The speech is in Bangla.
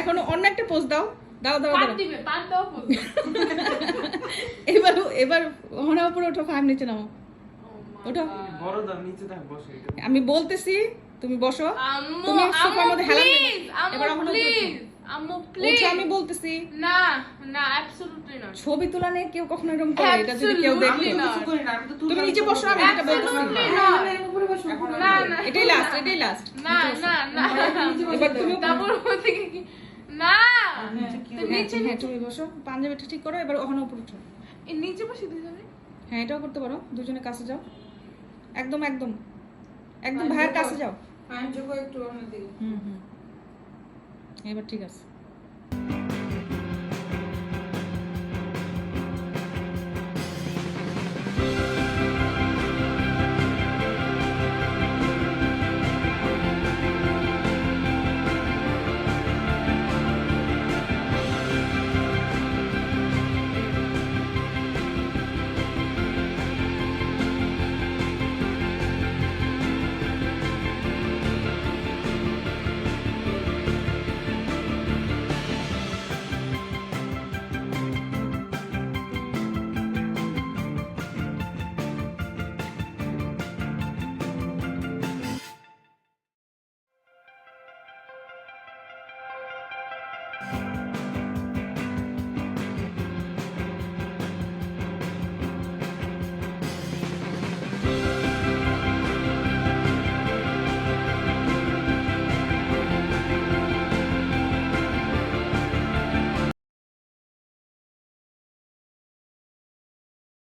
এখন অন্য একটা পোজ দাও। দাও দাও দাও। দিবে পাত দাও বলবে এবার এবার ওখানে উপরে ওঠো ফাইভ নিচে নামো। ওঠো। বড় দাম নিচে থাক বসে আমি বলতেছি তুমি বসো। তুমি সোফার মধ্যে হেলান এবার আম্মু প্লিজ আম্মু প্লিজ আমি বলতেছি। না না অ্যাবসলিউটলি না ছবি তোলা নিয়ে কেউ কখনো এরকম করে এটা যদি কেউ Absolutely দেখে। তুমি নিচে বসো আমি এটা বলতেছি। Not। না না এটাই লাস্ট এটাই লাস্ট না না না। এবার তুমি তারপর থেকে কি না। নিচে তুমি বসো পাঞ্জাবিটা ঠিক করো এবার ওখানে উপরে উঠো। এই নিচে বসে দুজনে? হ্যাঁ এটাও করতে পারো দুজনে কাছে যাও। একদম একদম। একদম ভাইয়ের কাছে যাও। একটু হুম হুম। এবার ঠিক আছে। Bye.